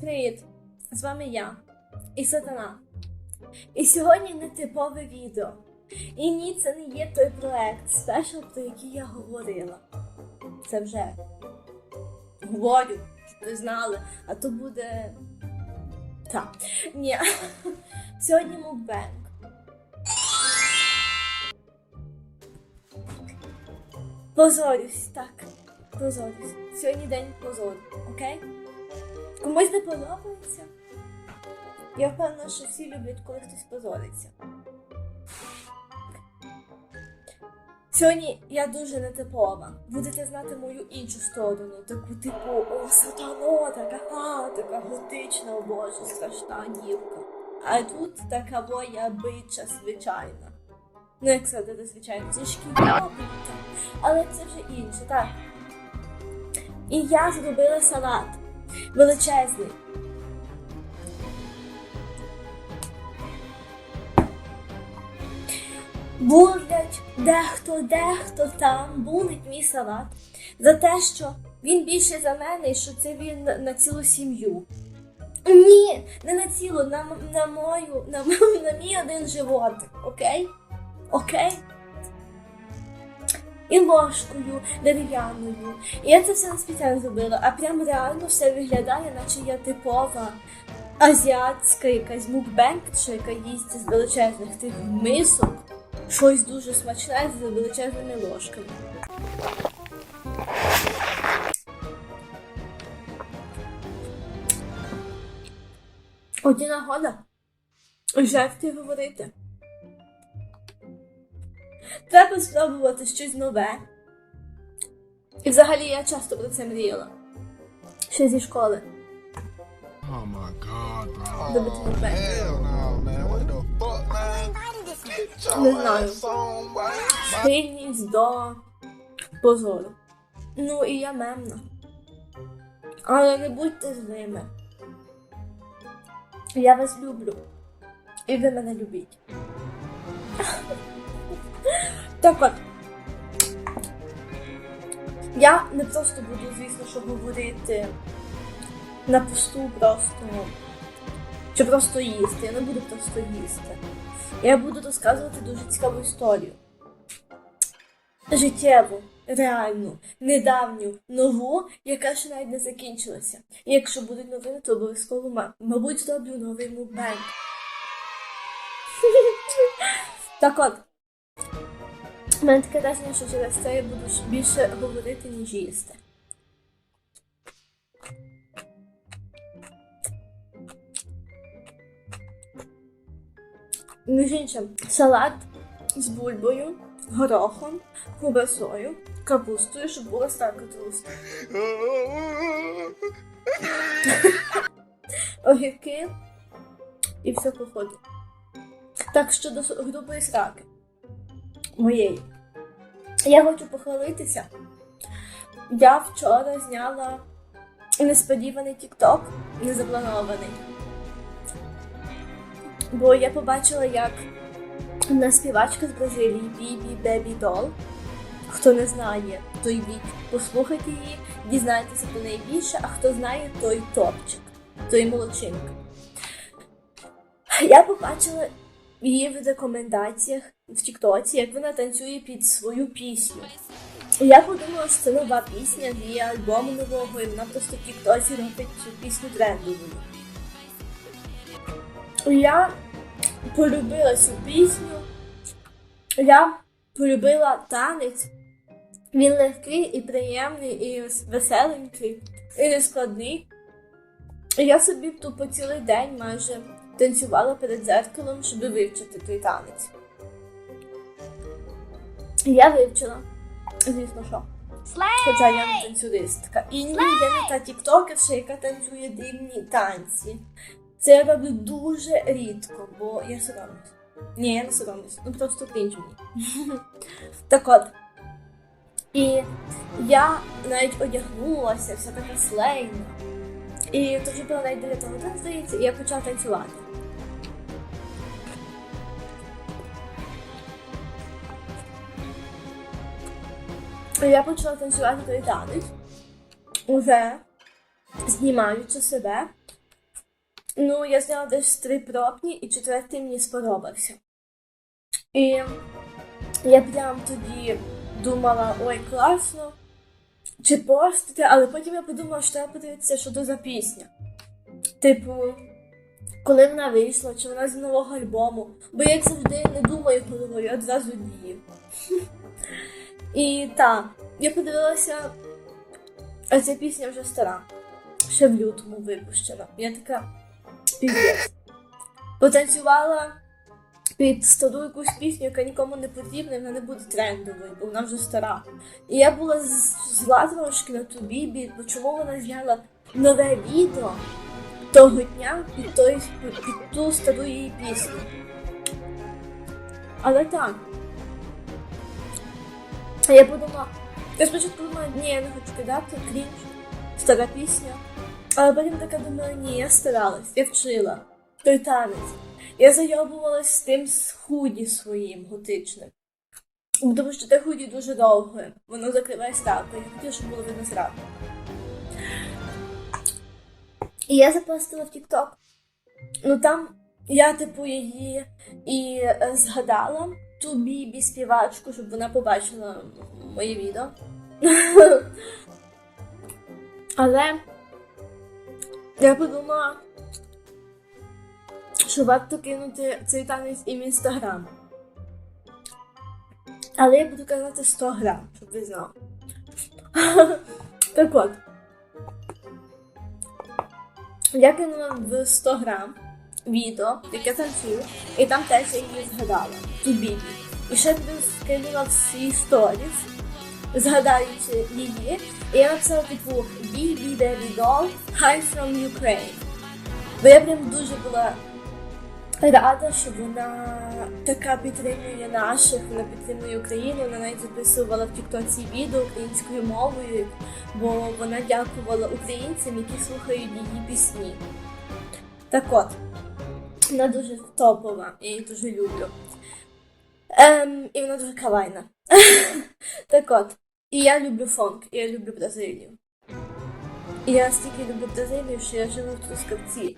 Привіт! З вами я і Сатана. І сьогодні нетипове відео. І ні, це не є той проект спешл, про який я говорила. Це вже говорю, щоб ви знали, а то буде. Так. Ні. Сьогодні мукбенг. Позорюсь, так. Позорюсь. Сьогодні день позору, окей? Комусь не подобається. Я впевнена, що всі люблять, коли хтось позориться. Сьогодні я дуже нетипова. Будете знати мою іншу сторону, таку типу, о, сатано, така, а, така готична, о боже, страшна дівка. А тут така моя бича звичайна. Ну, як сказати, звичайно, шкільна бита. Але це вже інше, так. І я зробила салат величезний. Бурлять дехто, дехто там, булить мій салат за те, що він більше за мене і що це він на, цілу сім'ю. Ні, не на цілу, на, на мою, на, на мій один животик, окей? Окей? І ложкою дерев'яною. І я це все не спеціально зробила, а прям реально все виглядає, наче я типова азіатська якась мукбенкерша, яка їсть з величезних тих мисок. Щось дуже смачне з величезними ложками. Одні нагода. Жерти говорити. Треба спробувати щось нове. І взагалі я часто про це мріяла. Ще зі школи. Oh my god, bro. Добити нове. Hell no, man. What the fuck, man? Не знаю. Схильність до позору. Ну і я мемна. Але не будьте з ними. Я вас люблю. І ви мене любіть. Так от. Я не просто буду, звісно, що говорити на пусту просто. Чи просто їсти. Я не буду просто їсти. Я буду розказувати дуже цікаву історію. Життєву, реальну, недавню, нову, яка ще навіть не закінчилася. І якщо будуть новини, то обов'язково, мабуть, зроблю новий мукбенг. Так от. У мене таке враження, що через це я буду більше говорити, ніж їсти. Між іншим, салат з бульбою, горохом, кубасою, капустою, щоб була старка толста. Огірки і все походу. Так щодо с- грубої сраки моєї. Я хочу похвалитися. Я вчора зняла несподіваний тікток, незапланований. Бо я побачила, як одна співачка з Бразилії Бібі Бебі Дол. Хто не знає, той вік, послухайте її, дізнайтеся про неї більше, а хто знає, той топчик, той молодчинка. Я побачила її в рекомендаціях в Тіктоці, як вона танцює під свою пісню. Я подумала, що це нова пісня з її альбому нового, і вона просто в Тіктоці робить цю пісню трендовою. Я полюбила цю пісню. Я полюбила танець. Він легкий і приємний, і веселенький, і нескладний. Я собі тупо цілий день майже танцювала перед дзеркалом, щоб вивчити той танець. Я вивчила. Звісно, що. Хоча я не танцюристка. І ні, я не та тіктокерша, яка танцює дивні танці. Це я роблю дуже рідко, бо я соромлюсь. Ні, я не соромлюсь, ну просто крінж мені. так от. І я навіть одягнулася, вся така слейна. І то вже було навіть 9 годин, здається, і я почала танцювати. Я почала танцювати той танець, уже знімаючи себе Ну, я зняла десь три пробні, і четвертий мені сподобався. І я прям тоді думала, ой, класно, чи постити, але потім я подумала, що треба подивитися, що то за пісня. Типу, коли вона вийшла, чи вона з нового альбому. Бо я завжди не думаю головою, я одразу дію. І так, я подивилася, а ця пісня вже стара. Ще в лютому випущена. Я така піздець. Потанцювала під стару якусь пісню, яка нікому не потрібна, вона не буде трендовою, бо вона вже стара. І я була зла трошки на ту бібі, бо чому вона зняла нове відео того дня під, той, під ту стару її пісню. Але так. А я подумала, я спочатку думала, ні, я не хочу кидати, крінж, стара пісня. Але потім така думаю, ні, я старалась, я вчила той танець. Я зайобувалась з тим з худі своїм готичним. Тому що те худі дуже довге, воно закриває ставку, я хотіла, щоб було видно зразу. І я запостила в TikTok. Ну там я, типу, її і е, згадала ту бібі співачку, щоб вона побачила моє відео. Але я подумала, що варто кинути цей танець і в інстаграм. Але я буду казати 100 грам, щоб ви знали. Так от. Я кинула в 100 грам відео, яке танцюю, і там теж я її згадала, ту бібі. І ще плюс кинула в свій сторіс, згадаючи її, і я написала типу Бібі Baby Doll Hi from Ukraine. Бо я прям дуже була рада, що вона така підтримує наших, вона підтримує Україну, вона навіть записувала в Тіктоці відео українською мовою, бо вона дякувала українцям, які слухають її пісні. Так от, вона дуже топова, я її дуже люблю. Ем, і вона дуже кавайна. так от, і я люблю фонк, і я люблю Бразилію. І я стільки люблю Бразилію, що я живу в Трускавці.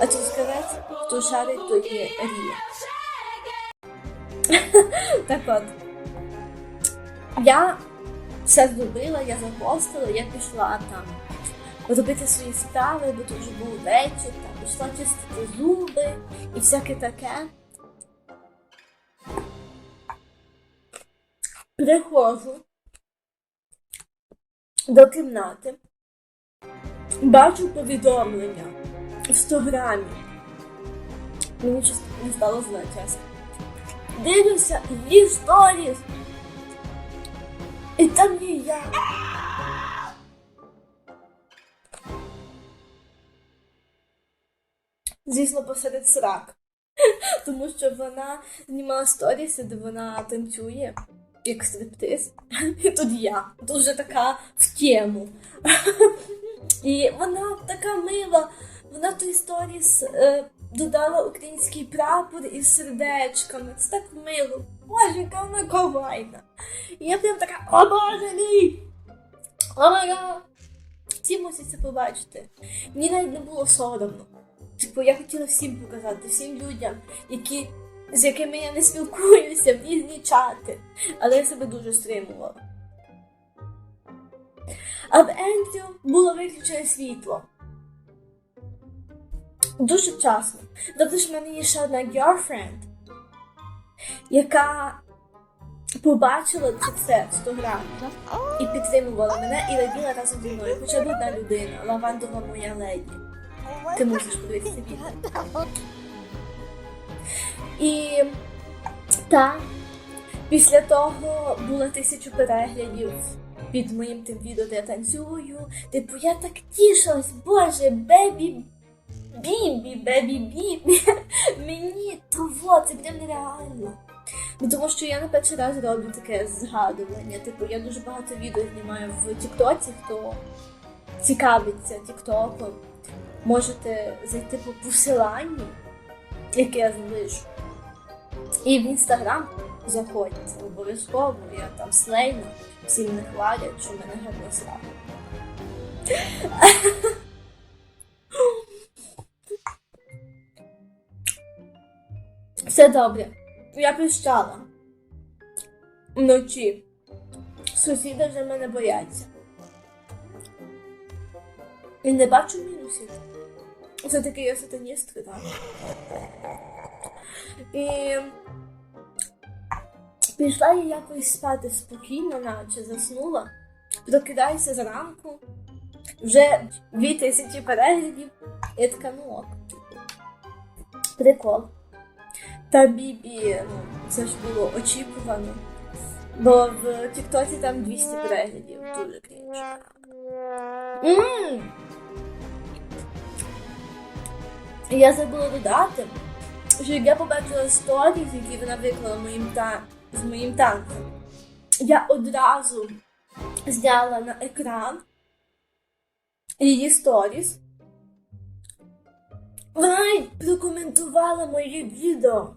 А Трускавець, хто шарить, то є Рія. так от. Я все зробила, я запостила, я пішла там робити свої справи, бо тут вже був вечір, там пішла чистити зуби і всяке таке. Приходжу до кімнати, бачу повідомлення в 100 грамі. Мені щось не стало чесно. Дивлюся її сторіс. І там є я. Звісно, посеред срак. Тому що вона знімала сторіси, де вона танцює, як стриптиз. І тут я. Дуже така в тему. І вона така мила. Вона той сторіс е, додала український прапор із сердечками. Це так мило. Боже, яка вона ковайна. І я прям така, о боже мій! О! Всі мусять це побачити. Мені навіть не було соромно. Типу, я хотіла всім показати, всім людям, які, з якими я не спілкуюся, в різні чати. Але я себе дуже стримувала. А в Ендрю було виключене світло. Дуже вчасно. Тобто ж в мене є ще одна girlfriend, яка побачила це все в 100 грамів і підтримувала мене і раділа разом зі мною. Хоча б одна людина, лавандова моя леді. Ти мусиш подивитися відео. І так, після того було тисячу переглядів під моїм тим відео, де я танцюю. Типу, я так тішилась, боже, бебі бібі, бебі бібі. Мені того, це прям нереально. Ну, тому що я на перший раз роблю таке згадування. Типу, я дуже багато відео знімаю в Тіктоці, хто цікавиться Тіктоком. Можете зайти по посиланню, яке я залишу. І в інстаграм заходьте обов'язково, я там слейна, всі мене хвалять, що мене гарно слава. Все добре. Я пищала. Вночі. Сусіди вже мене бояться. І не бачу мінусів. Все-таки я сатаністка, так. І пішла я якось спати спокійно, наче заснула. Прокидаюся зранку. Вже дві тисячі переглядів. Я така, ну ок. Прикол. Та Бібі, ну, це ж було очікувано. Бо в Тіктоці там 200 переглядів. Дуже крінж. Мм. Я забула додати, що я побачила сторіс, які вона виклала моїм та... з моїм танком. Я одразу зняла на екран її сторіс. Вона прокоментувала моє відео.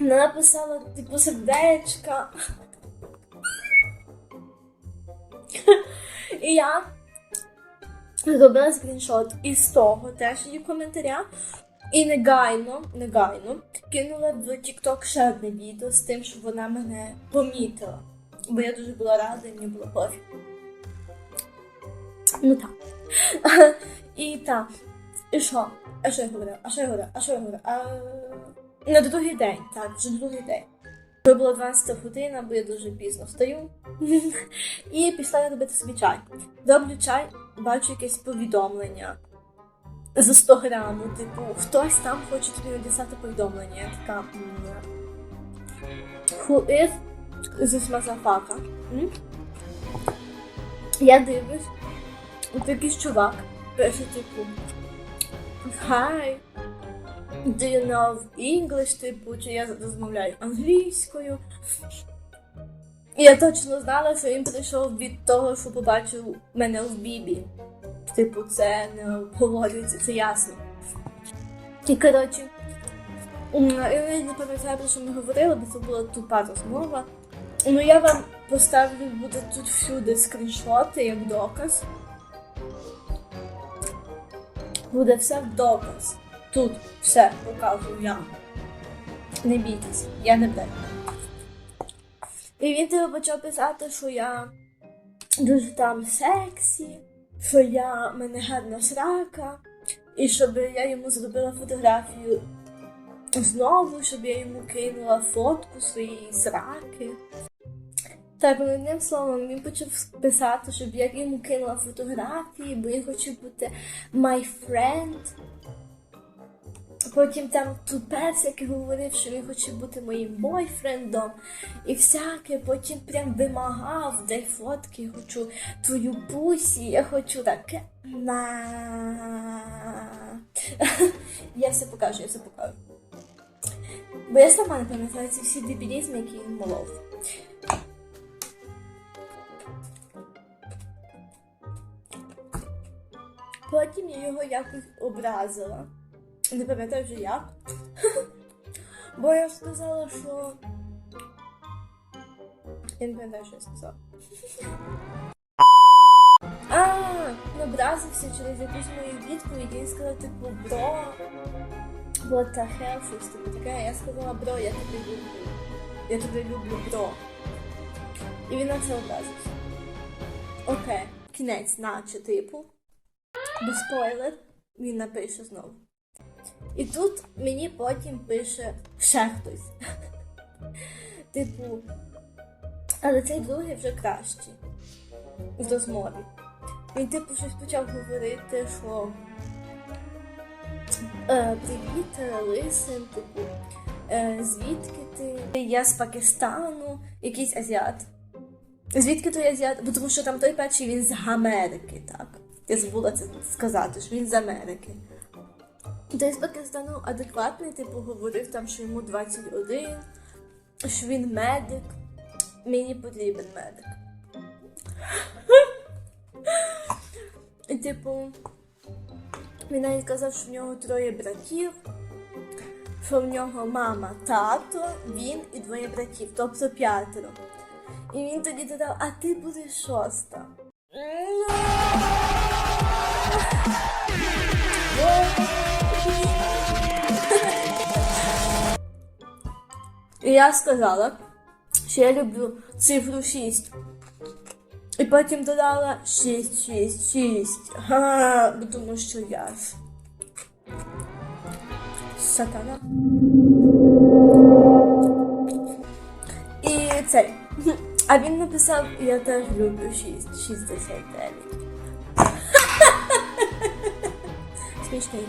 Вона написала, типу, сердечка. І я зробила скріншот із того теж її коментаря. І негайно, негайно кинула в TikTok ще одне відео з тим, що вона мене помітила. Бо я дуже була рада, і мені було пофіг. Ну так. І так. І що? А що я говорила? А що я говорила? А що я говорила? А... На другий день, так, вже другий день. Вже була 12 година, бо я дуже пізно встаю. І пішла я робити собі чай. Роблю чай, бачу якесь повідомлення з 100 граму, типу, хтось там хоче тобі написати повідомлення. Я така. Who is this motherfucker? М? Я дивлюсь, от якийсь чувак пише, типу, Hi, do you know English, типу, чи я розмовляю англійською. Я точно знала, що він прийшов від того, що побачив мене в Бібі. Типу, це не обговорюється, це ясно. І коротше, я навіть не пам'ятаю, про що ми говорили, бо це була тупа розмова. Ну я вам поставлю буде тут всюди скріншоти як доказ. Буде все в доказ. Тут все показую я. Не бійтесь, я не брею. І він тебе почав писати, що я дуже там сексі, що я мене гарна срака, і щоб я йому зробила фотографію знову, щоб я йому кинула фотку своєї сраки. Так, одним словом, він почав писати, щоб я йому кинула фотографії, бо я хочу бути my friend. Потім там тупець, який говорив, що він хоче бути моїм бойфрендом і всяке, потім прям вимагав, дай фотки, я хочу твою пусі, я хочу таке. На. Я все покажу, я все покажу. Бо я сама не пам'ятаю ці всі дебілізми, які він молов. Потім я його якось образила. Не пам'ятаю вже як. Бо я сказала, що. Я не пам'ятаю, що я сказала. А, він образився через якусь мою відповідь. Він сказав, типу, бро. What the hell, щось типу таке. Я сказала, бро, я тебе люблю. Я тебе люблю, бро. І він на це образився. Окей, кінець, наче, типу. Бо спойлер, він напише знову. І тут мені потім пише ще хтось. Типу, але цей другий вже кращий в розмові. Він типу щось почав говорити, що е, привіт, лисин, типу, е, звідки ти? Я з Пакистану, якийсь азіат. Звідки той азіат? Бо тому що там той перший він з Америки, так. Я забула це сказати, що він з Америки. Той з Пакистану адекватний, типу, говорив там, що йому 21, що він медик. Мені потрібен медик. І, типу, він навіть казав, що в нього троє братів, що в нього мама, тато, він і двоє братів, тобто п'ятеро. І він тоді додав, а ти будеш шоста. І я сказала, що я люблю цифру 6. І потім додала 6, 6, 6. Ха, бо тому що я ж. Сатана. І цей. А він написав, я теж люблю 6, 69. Смішний.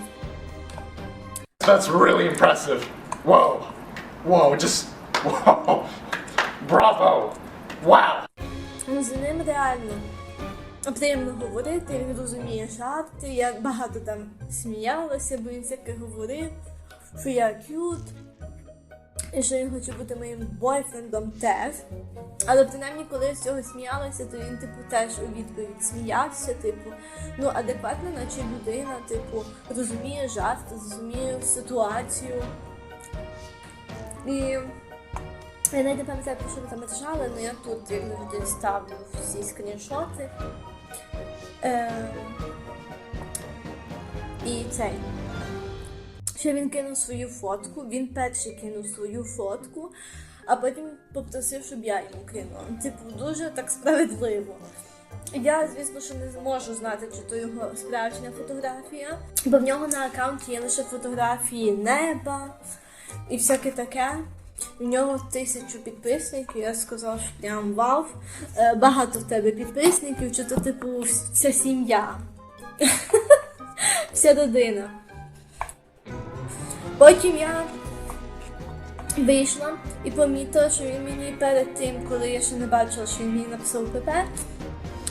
That's really impressive. Whoa. Whoa, just. Whoa. Bravo. Wow. З ним реально приємно говорити, він розуміє жарти. Я багато там сміялася, бо він всяке говорив, що я к'ют. І що він хоче бути моїм бойфрендом теж. Але принаймні, коли я з цього сміялася, то він, типу, теж у відповідь сміявся, типу, ну, адекватно, наче людина, типу, розуміє жарти, розуміє ситуацію. І я навіть не пам'ятаю, про що ви там ржали, але я тут, як завжди, ставлю всі скріншоти. Е, і цей. Ще він кинув свою фотку, він перший кинув свою фотку, а потім попросив, щоб я йому кинула. Типу, дуже так справедливо. Я, звісно, що не зможу знати, чи то його справжня фотографія, бо в нього на аккаунті є лише фотографії неба і всяке таке. У нього тисячу підписників, я сказав, що прям вау. Е, Багато в тебе підписників, чи то типу вся сім'я. Вся родина. Потім я вийшла і помітила, що він мені перед тим, коли я ще не бачила, що він мені написав ПП,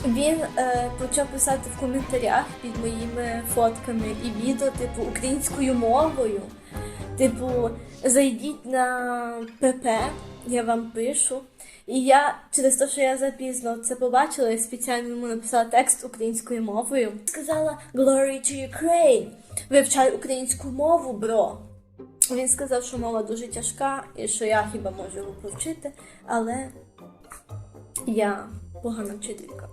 він е, почав писати в коментарях під моїми фотками і відео, типу, українською мовою. Типу, зайдіть на ПП, я вам пишу. І я через те, що я запізно це побачила, я спеціально йому написала текст українською мовою. Сказала Glory to Ukraine! Вивчай українську мову, бро. Він сказав, що мова дуже тяжка і що я хіба можу його повчити, але я погана вчителька.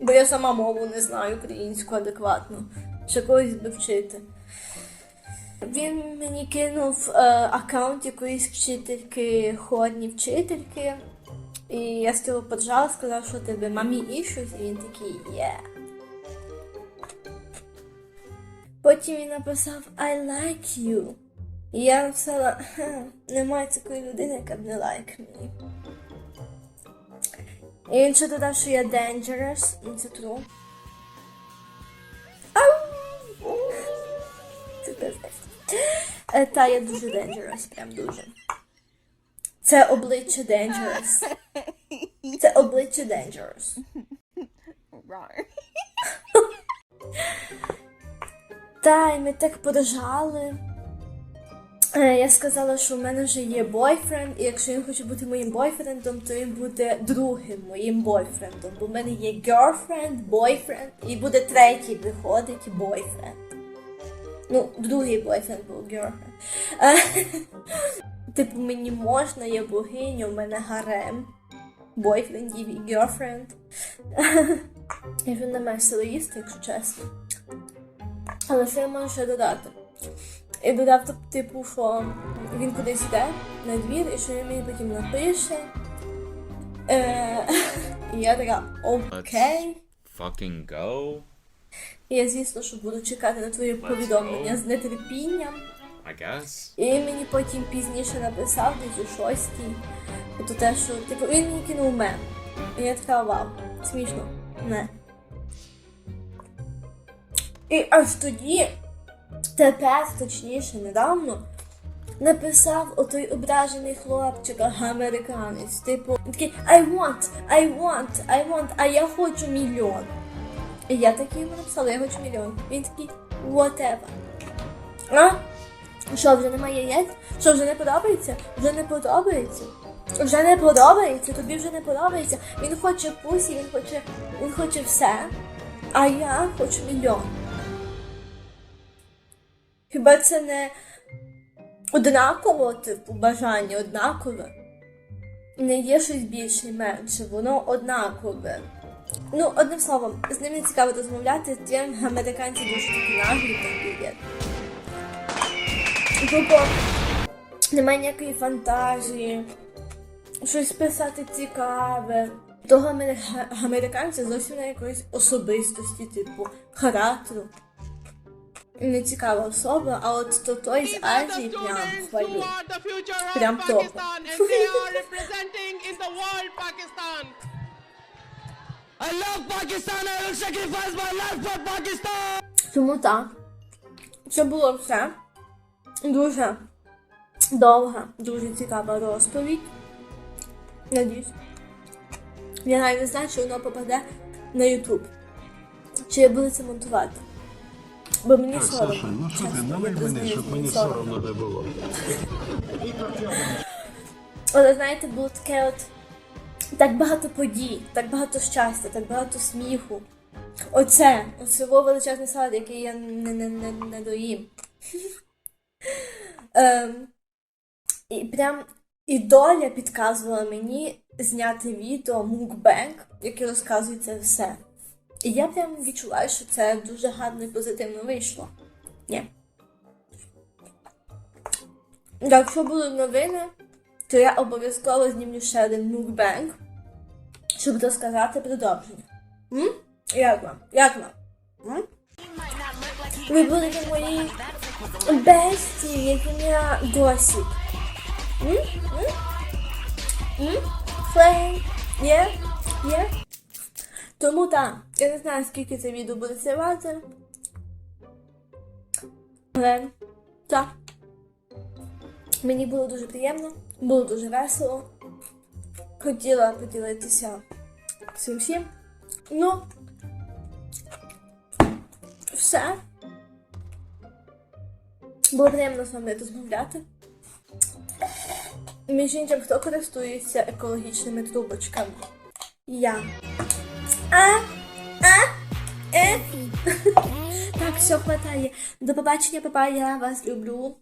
Бо я сама мову не знаю українську адекватно. Ще когось би вчити. Він мені кинув е, аккаунт якоїсь вчительки, ходні вчительки. І я з цього поджала, сказав, що тебе мамі ішуть, і він такий є. Потім він написав I like you. І я написала, немає такої людини, яка б не лайк мені. І він ще додав, що я dangerous, і це true. Ау! Це пиздець. Е, Та я дуже dangerous, прям дуже. Це обличчя dangerous. Це обличчя dangerous. Та, і ми так подожали. Е, Я сказала, що в мене вже є бойфренд, і якщо він хоче бути моїм бойфрендом, то він буде другим моїм бойфрендом. Бо в мене є girlfriend, бойфренд, і буде третій виходить бойфренд. Ну, другий бойфренд був. Е, Типу, мені можна, я богиня, у мене гарем. Бойфрендів і girlfriend. Я вже не маю сили їсти, якщо чесно. Але що я можу ще додати? І додав, типу, що він кудись йде на двір, і що він мені потім напише. Е, і я така, окей. fucking go, І я, звісно, що буду чекати на твоє повідомлення з нетерпінням. I guess. І він мені потім пізніше написав, десь у шостій. Тобто те, що типу, він мені кинув мем. І я така вау, смішно. Не. І аж тоді, тепер, точніше, недавно, написав отой ображений хлопчик, американець. Типу, такий I want, I want, I want, а я хочу мільйон. І я такий йому написала, я хочу мільйон. Він такий whatever. А? Що, вже немає яєць? Що, вже не подобається? Вже не подобається? Вже не подобається, тобі вже не подобається. Він хоче пусі, він хоче, він хоче все, а я хочу мільйон. Хіба це не однаково, типу, бажання однакове? Не є щось більше і менше, воно однакове. Ну, одним словом, з ним не цікаво розмовляти, ті американці дуже такі наглі такі є. Тупо, немає ніякої фантазії, щось писати цікаве. Того американця зовсім не якоїсь особистості, типу, характеру. Не цікава особа, а от то той з Азії прям хвалю. Прям топ. I love Pakistan. I will sacrifice my life for Pakistan. Тому так. Це було все. Дуже довга, дуже цікава розповідь. Надіюсь. Я навіть не знаю, чи воно попаде на Ютуб. Чи я буду це монтувати. Бо мені соромно. Саша, ну що ти, налий мені, щоб мені соромно не було. Але знаєте, було таке от так багато подій, так багато щастя, так багато сміху. Оце, оце величезний салат, який я не, не, не, не доїм. ем, і прям і доля підказувала мені зняти відео мукбенг, яке розказує це все. І я прям відчуваю, що це дуже гарно і позитивно вийшло. Ні. Якщо будуть новини, то я обов'язково знімлю ще один мукбенг, щоб розказати продовження. М? Як вам? Як вам? М? Ви будете мої бесті, як ім'я Госіп. М? М? М? Флейм? Є? Є? Тому так, я не знаю, скільки це відео буде тривати. Але так. Мені було дуже приємно, було дуже весело. Хотіла поділитися цим всім. Ну, все. Було приємно з вами розмовляти. Між іншим, хто користується екологічними трубочками? Я. А? А? Е? так, все хватає. До побачення, папа, я вас люблю.